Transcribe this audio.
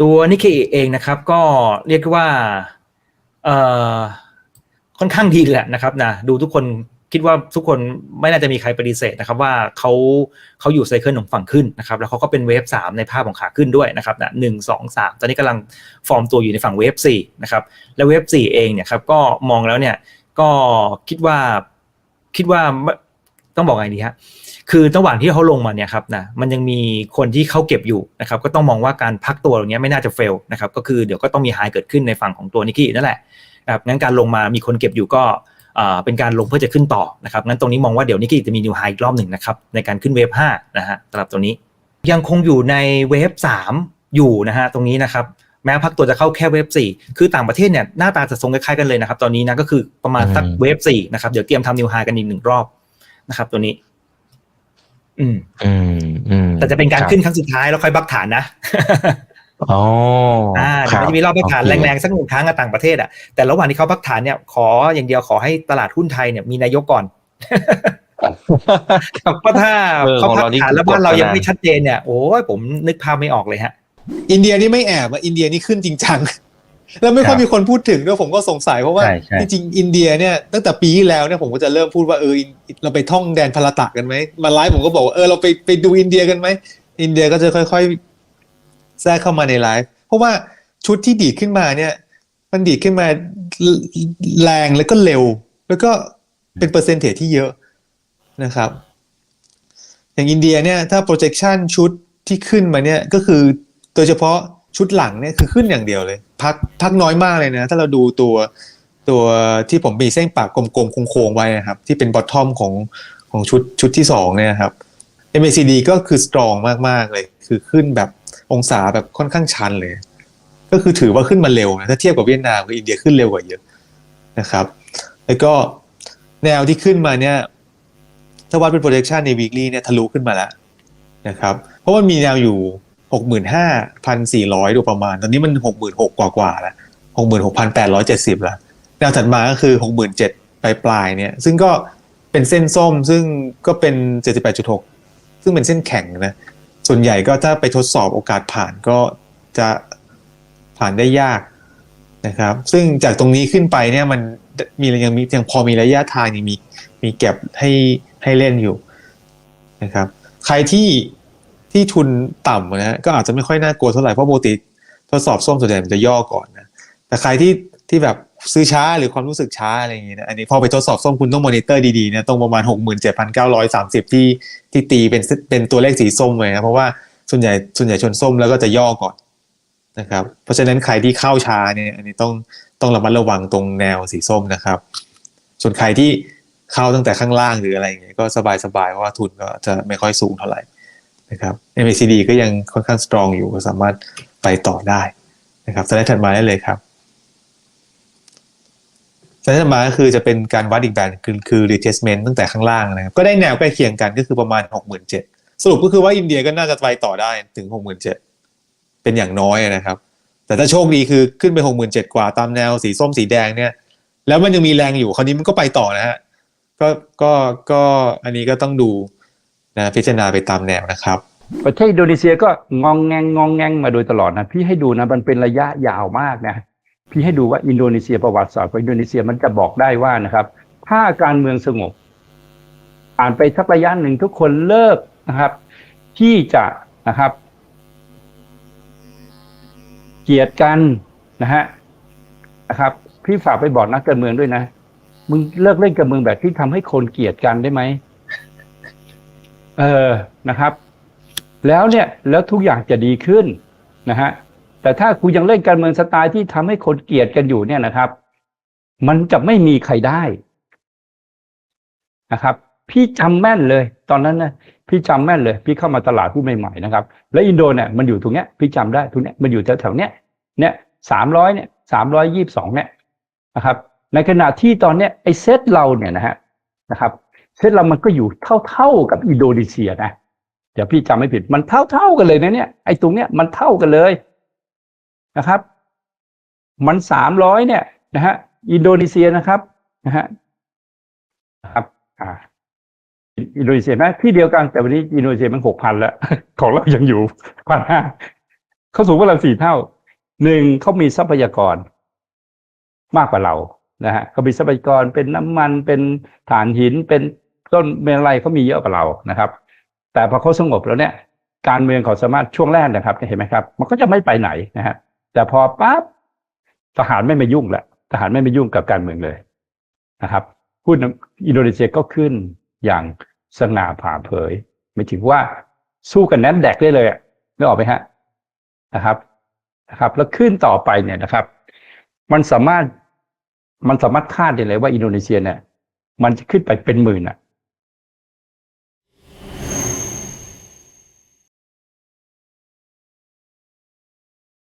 ตัวนิเคอิเองนะครับ ก็เรียกว่าเออค่อนข้างดีแหละนะครับนะดูทุกคนคิดว่าทุกคนไม่น่าจะมีใครปฏิเสธนะครับว่าเขาเขาอยู่ไซเคิลของฝั่งขึ้นนะครับแล้วเขาก็เป็นเวฟสามในภาพของขาขึ้นด้วยนะครับนะหนึ่งสองสามตอนนี้กำลังฟอร์มตัวอยู่ในฝั่งเวฟสี่นะครับแล้วเวฟสี่เองเนี่ยครับก็มองแล้วเนี่ยก็คิดว่าคิดว่าต้องบอกไงดีฮะ คือระหว่างที่เขาลงมาเนี่ยครับนะมันยังมีคนที่เขาเก็บอยู่นะครับก็ต้องมองว่าการพักตัวตรงนี้ไม่น่าจะเฟลนะครับก็คือเดี๋ยวก็ต้องมีไฮเกิดขึ้นในฝั่งของตัวนิกกี้นั่นแหละครับงั้นการลงมามีคนเก็บอยู่ก็เป็นการลงเพื่อจะขึ้นต่อนะครับงั้นตรงนี้มองว่าเดี๋ยวนิกกี้จะมีนิวไฮอีกรอบหนึ่งนะครับในการขึ้นเวฟ5นะฮะสำหรับตัวนี้ ยังคงอยู่ในเวฟ3อยู่นะฮะตรงนี้นะครับแม้พักตัวจะเข้าแค่เวฟ4คือต่างประเทศเนี่ยหน้าตาจะทรงคล้ายๆกันเลยนะครับตอนนี้นะก็คือประมาณสักเวฟ4นะครับเดี๋ยวเตรียมทำนิวไฮกันอีกหนึ่งรอบนะครับตัวนี้ อืมอืมอืมแต่จะเป็นการขึ้นครั้งสุดท้ายแล้วค่อยบักฐานนะอ๋ออ่าคเดี๋ยวมันจะมีรอบบักฐานโเคแรงๆสักหนึ่งครั้งกับต่างประเทศอะแต่ระหว่างที่เขาบักฐานเนี่ยขออย่างเดียวขอให้ตลาดหุ้นไทยเนี่ยมีนายกก่อนเพราะถ้าเออเขาของพักเรานี่ฐานแล้วบ้านเรากดไปยังนะไม่ชัดเจนเนี่ยโอ้ยผมนึกภาพไม่ออกเลยฮะ อินเดียนี่ไม่แอบอะอินเดียนี่ขึ้นจริงจัง แล้วไม่ค่อยมีคนพูดถึงด้วยผมก็สงสัยเพราะว่าใช่ใช่จริงๆอินเดียเนี่ยตั้งแต่ปีที่แล้วเนี่ยผมก็จะเริ่มพูดว่าเอออินเราไปท่องแดนพลตะกันไหมมาไลฟ์ผมก็บอกว่าเออเราไปไปดูอินเดียกันไหมอินเดียก็จะค่อย ๆแทรกเข้ามาในไลฟ์เพราะว่าชุดที่ดีดขึ้นมาเนี่ย มันดีดขึ้นมาแรงแล้วก็เร็ว แล้วก็เป็นเปอร์เซ็นต์เทที่เยอะนะครับ อย่างอินเดียเนี่ยถ้า projection ชุดที่ขึ้นมาเนี่ยก็คือโดยเฉพาะ ชุดหลังเนี่ยคือขึ้นอย่างเดียวเลย พักพักน้อยมากเลยนะ ถ้าเราดูตัวตัวที่ผมมีเส้นปากกลมๆโค้งๆไว้นะครับ ที่เป็น bottom ของของชุดชุดที่สองเนี่ยครับ MACD ก็คือ strong มากๆเลย คือขึ้นแบบองศาแบบค่อนข้างชันเลย ก็คือถือว่าขึ้นมาเร็วนะถ้าเทียบกับเวียดนามกับอินเดียขึ้นเร็วกว่าเยอะนะครับ แล้วก็แนวที่ขึ้นมาเนี่ยถ้าวัดเป็น projection ใน weekly เนี่ยทะลุขึ้นมาแล้วนะครับ เพราะมันมีแนวอยู่ 65,400ดูประมาณ ตอนนี้มัน66,000กว่ากว่าๆแล้ว66,870แล้วแนวถัดมาก็คือ67,000ปลายปลายๆเนี่ย ซึ่งก็เป็นเส้นส้มซึ่งก็เป็น78.6ซึ่งเป็นเส้นแข็งนะ ส่วนใหญ่ก็ถ้าไปทดสอบโอกาสผ่านก็จะผ่านได้ยากนะครับ ซึ่งจากตรงนี้ขึ้นไปเนี่ยมันมียังมียังพอมีระยะทางยังมีมีแก็บให้ให้เล่นอยู่นะครับ ใครที่ ที่ทุนต่ำนะฮะก็อาจจะไม่ค่อยน่ากลัวเท่าไหร่เพราะปกติทดสอบส้มส่วนใหญ่มันจะย่อก่อนนะแต่ใครที่ที่แบบซื้อช้าหรือความรู้สึกช้าอะไรอย่างเงี้ยนะอันนี้พอไปทดสอบส้มคุณต้องมอนิเตอร์ดีๆนะตรงประมาณ 67,930 ที่ที่ตีเป็นเป็นตัวเลขสีส้มเลยนะเพราะว่าส่วนใหญ่ส่วนใหญ่ชนส้มแล้วก็จะย่อก่อนนะครับ เพราะฉะนั้นใครที่เข้าช้าเนี่ยอันนี้ต้องต้องระมัดระวังตรงแนวสีส้มนะครับ ส่วนใครที่เข้าตั้งแต่ข้างล่างหรืออะไรอย่างเงี้ยก็สบายๆเพราะว่าทุนก็จะไม่ค่อยสูงเท่าไหร่ นะครับ MACD ก็ยังค่อนข้างสตรองอยู่ก็สามารถไปต่อได้นะครับสไลด์ถัดมาได้เลยครับสไลด์ถัดมาก็คือจะเป็นการวัดอีกแบบคือคือ retracement ตั้งแต่ข้างล่างนะครับก็ได้แนวใกล้เคียงกันก็คือประมาณ 67,000 สรุปก็คือว่าอินเดียก็น่าจะไปต่อได้ถึง 67,000 เป็นอย่างน้อยนะครับ แต่ถ้าโชคดีคือขึ้นไป 67,000 กว่าตามแนวสีส้มสีแดงเนี่ยแล้วมันยังมีแรงอยู่คราวนี้มันก็ไปต่อนะฮะก็ก็ก็อันนี้ก็ต้องดู นะพิจารณาไปตามแนวนะครับ ประเทศอินโดนีเซียก็งองแงงงองแงงมาโดยตลอดนะพี่ให้ดูนะมันเป็นระยะยาวมากนะพี่ให้ดูว่าอินโดนีเซียประวัติศาสตร์ของอินโดนีเซียมันจะบอกได้ว่านะครับ ถ้าการเมืองสงบผ่านไปสักระยะหนึ่งทุกคนเลิกนะครับ ที่จะนะครับ เกลียดกันนะฮะนะครับ พี่ฝากไปบอกนักการเมืองด้วยนะ มึงเลิกเล่นการเมืองแบบที่ทำให้คนเกลียดกันได้ไหม เออนะครับ แล้วเนี่ยแล้วทุกอย่างจะดีขึ้นนะฮะแต่ถ้าคุณยังเล่นการเมืองสไตล์ที่ทำให้คนเกลียดกันอยู่เนี่ยนะครับ มันจะไม่มีใครได้นะครับ พี่จำแม่นเลย ตอนนั้นนะพี่จำแม่นเลย พี่เข้ามาตลาดผู้ใหม่ๆนะครับ แล้วอินโดเนี่ยมันอยู่ตรงเนี้ยพี่จำได้ตรงเนี้ยมันอยู่แถวๆเนี้ยเนี่ยสามร้อยเนี่ยสามร้อยยี่สิบสองเนี่ยนะครับ ในขณะที่ตอนเนี้ยไอ้เซตเราเนี่ยนะฮะนะครับ เซตเรามันก็อยู่เท่าๆกับอินโดนีเซียนะเดี๋ยวพี่จำไม่ผิด มันเท่าเท่ากันเลยนะเนี่ยไอ้ตรงเนี้ยมันเท่ากันเลยนะครับ มันสามร้อยเนี่ยนะฮะอินโดนีเซียนะครับนะฮะครับอ่าอินโดนีเซียนะที่เดียวกันแต่วันนี้อินโดนีเซียมันหกพันแล้วของเรายังอยู่พันห้าเขาสูงกว่าเราสี่เท่าหนึ่งเขามีทรัพยากร มากกว่าเรานะฮะเขามีทรัพยากรเป็นน้ำมันเป็นถ่านหินเป็น ต้นเป็นอะไรเขามีเยอะกว่าเรานะครับ แต่พอเขาสงบแล้วเนี่ยการเมืองเขาสามารถช่วงแรกนะครับเห็นไหมครับ มันก็จะไม่ไปไหนนะฮะแต่พอปั๊บทหารไม่มายุ่งละทหารไม่มายุ่งกับการเมืองเลยนะครับหุ้นอินโดนีเซียก็ขึ้นอย่างสง่าผ่าเผยไม่ถึงว่าสู้กันแนนแดกได้เลยอะนึกออกไหมฮะนะครับนะครับ แล้วขึ้นต่อไปเนี่ยนะครับ มันสามารถมันสามารถคาดได้เลยว่าอินโดนีเซียเนี่ย มันจะขึ้นไปเป็นหมื่นอะ